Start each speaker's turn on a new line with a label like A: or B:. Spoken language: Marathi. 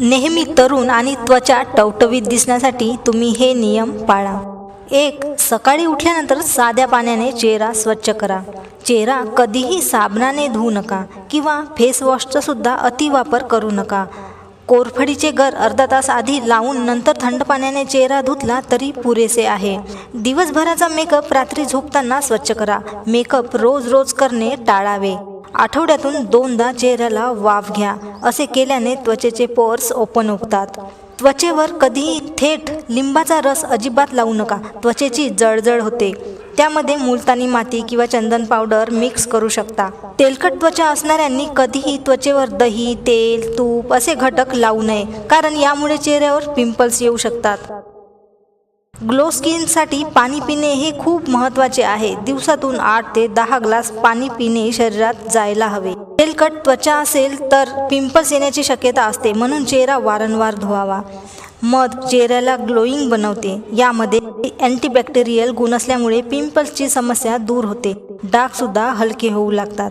A: नेहमी तरुण आणि त्वचा टवटवीत दिसण्यासाठी तुम्ही हे नियम पाळा. एक सकाळी उठल्यानंतर साध्या पाण्याने चेहरा स्वच्छ करा. चेहरा कधीही साबणाने धुवू नका किंवा फेसवॉशचा सुद्धा अतिवापर करू नका. कोरफडीचे गर अर्धा तास आधी लावून नंतर थंड पाण्याने चेहरा धुतला तरी पुरेसे आहे. दिवसभराचा मेकअप रात्री झोपताना स्वच्छ करा. मेकअप रोज रोज करणे टाळावे. आठवड्यातून दोनदा चेहऱ्याला वाफ घ्या असे केल्याने त्वचेचे पोअर्स ओपन होतात. त्वचेवर कधीही थेट लिंबाचा रस अजिबात लावू नका त्वचेची जळजळ होते. त्यामध्ये मुलतानी माती किंवा चंदन पावडर मिक्स करू शकता. तेलकट त्वचा असणाऱ्यांनी कधीही त्वचेवर दही तेल तूप असे घटक लावू नये कारण यामुळे चेहऱ्यावर पिंपल्स येऊ शकतात. ग्लो स्किनसाठी पाणी पिणे हे खूप महत्त्वाचे आहे. दिवसातून आठ ते दहा ग्लास पाणी पिणे शरीरात जायला हवे. तेलकट त्वचा असेल तर पिंपल्स येण्याची शक्यता असते. म्हणून चेहरा वारंवार धुवावा. मध चेहऱ्याला ग्लोईंग बनवते. यामध्ये अँटीबॅक्टेरियल गुण असल्यामुळे पिंपल्सची समस्या दूर होते. डागसुद्धा हलके होऊ लागतात.